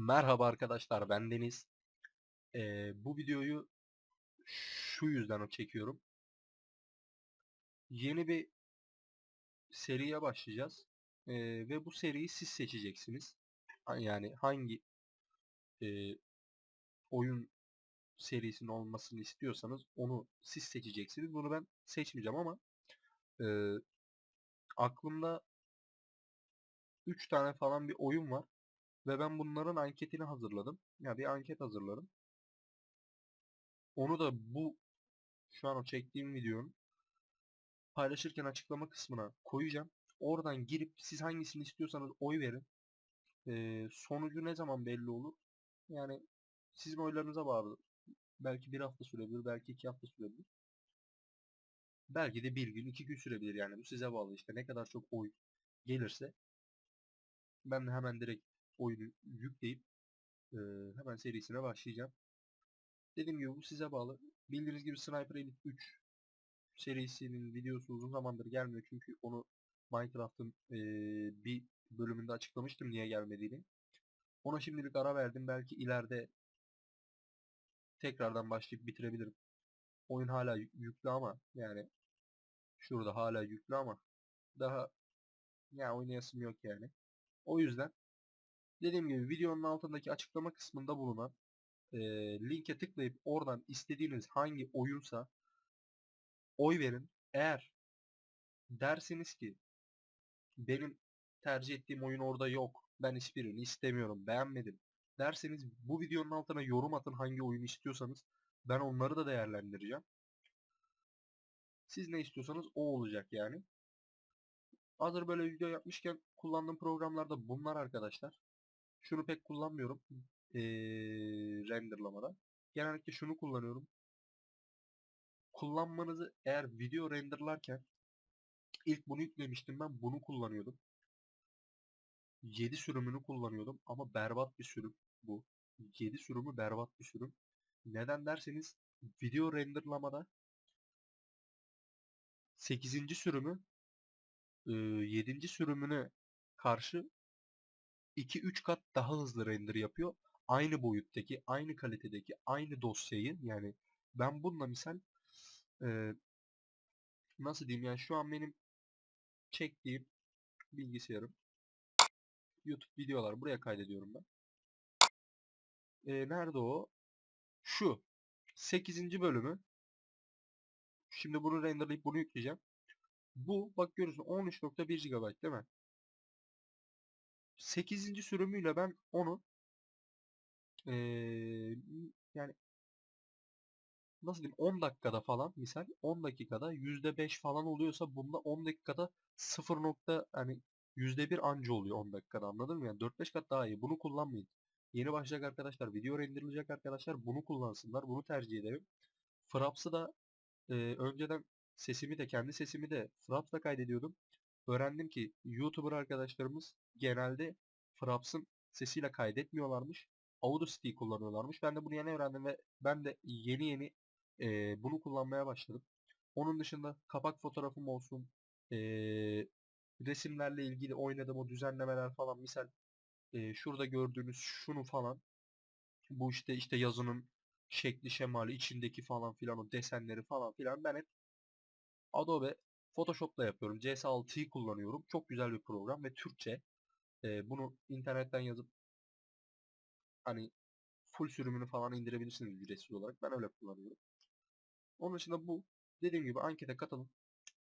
Merhaba arkadaşlar ben Deniz. Ee, bu videoyu şu yüzden çekiyorum. Yeni bir seriye başlayacağız. Ee, ve bu seriyi siz seçeceksiniz. Yani hangi e, oyun serisinin olmasını istiyorsanız onu siz seçeceksiniz. Bunu ben seçmeyeceğim ama e, aklımda 3 tane falan bir oyun var. Ve ben bunların anketini hazırladım. Ya bir anket hazırladım. Onu da bu şu an o çektiğim videonun paylaşırken açıklama kısmına koyacağım. Oradan girip siz hangisini istiyorsanız oy verin. Ee, sonucu ne zaman belli olur? Yani sizin oylarınıza bağlı. Belki bir hafta sürebilir, belki iki hafta sürebilir. Belki de bir gün, iki gün sürebilir yani. Bu size bağlı işte. Ne kadar çok oy gelirse ben de hemen direkt oyunu yükleyip e, hemen serisine başlayacağım. Dediğim gibi bu size bağlı. Bildiğiniz gibi Sniper Elite 3 serisinin videosu uzun zamandır gelmiyor çünkü onu Minecraft'ın e, bir bölümünde açıklamıştım niye gelmediğini. Ona şimdilik ara verdim. Belki ileride tekrardan başlayıp bitirebilirim. Oyun hala yü- yüklü ama yani şurada hala yüklü ama daha ya oynayasım yok yani. O yüzden dediğim gibi videonun altındaki açıklama kısmında bulunan e, linke tıklayıp oradan istediğiniz hangi oyunsa oy verin. Eğer derseniz ki benim tercih ettiğim oyun orada yok. Ben hiçbirini istemiyorum. Beğenmedim. Derseniz bu videonun altına yorum atın hangi oyunu istiyorsanız. Ben onları da değerlendireceğim. Siz ne istiyorsanız o olacak yani. Hazır böyle video yapmışken kullandığım programlarda bunlar arkadaşlar. Şunu pek kullanmıyorum. Ee, renderlamada. Genellikle şunu kullanıyorum. Kullanmanızı eğer video renderlarken ilk bunu yüklemiştim ben bunu kullanıyordum. 7 sürümünü kullanıyordum ama berbat bir sürüm bu. 7 sürümü berbat bir sürüm. Neden derseniz video renderlamada 8. sürümü 7. sürümüne karşı 2-3 kat daha hızlı render yapıyor. Aynı boyuttaki, aynı kalitedeki, aynı dosyayı yani ben bununla misal e, nasıl diyeyim yani şu an benim çektiğim bilgisayarım YouTube videolar buraya kaydediyorum ben. E, nerede o? Şu 8. bölümü Şimdi bunu renderlayıp bunu yükleyeceğim. Bu bak görüyorsun 13.1 GB değil mi? 8. sürümüyle ben onu eee, yani nasıl diyeyim 10 dakikada falan misal 10 dakikada %5 falan oluyorsa bunda 10 dakikada 0. nokta hani %1 anca oluyor 10 dakikada anladın mı? Yani 4-5 kat daha iyi. Bunu kullanmayın. Yeni başlayacak arkadaşlar, video renderilecek arkadaşlar bunu kullansınlar. Bunu tercih ederim. Fraps'ı da e, önceden sesimi de kendi sesimi de Fraps'la kaydediyordum. Öğrendim ki YouTuber arkadaşlarımız genelde Fraps'ın sesiyle kaydetmiyorlarmış. Audacity kullanıyorlarmış. Ben de bunu yeni öğrendim ve ben de yeni yeni e, bunu kullanmaya başladım. Onun dışında kapak fotoğrafım olsun, e, resimlerle ilgili oynadığım o düzenlemeler falan misal e, şurada gördüğünüz şunu falan bu işte işte yazının şekli şemali içindeki falan filan o desenleri falan filan ben hep Adobe Photoshop'la yapıyorum. CS6'yı kullanıyorum. Çok güzel bir program ve Türkçe. Ee, bunu internetten yazıp hani full sürümünü falan indirebilirsiniz ücretsiz olarak. Ben öyle kullanıyorum. Onun dışında bu dediğim gibi ankete katılın.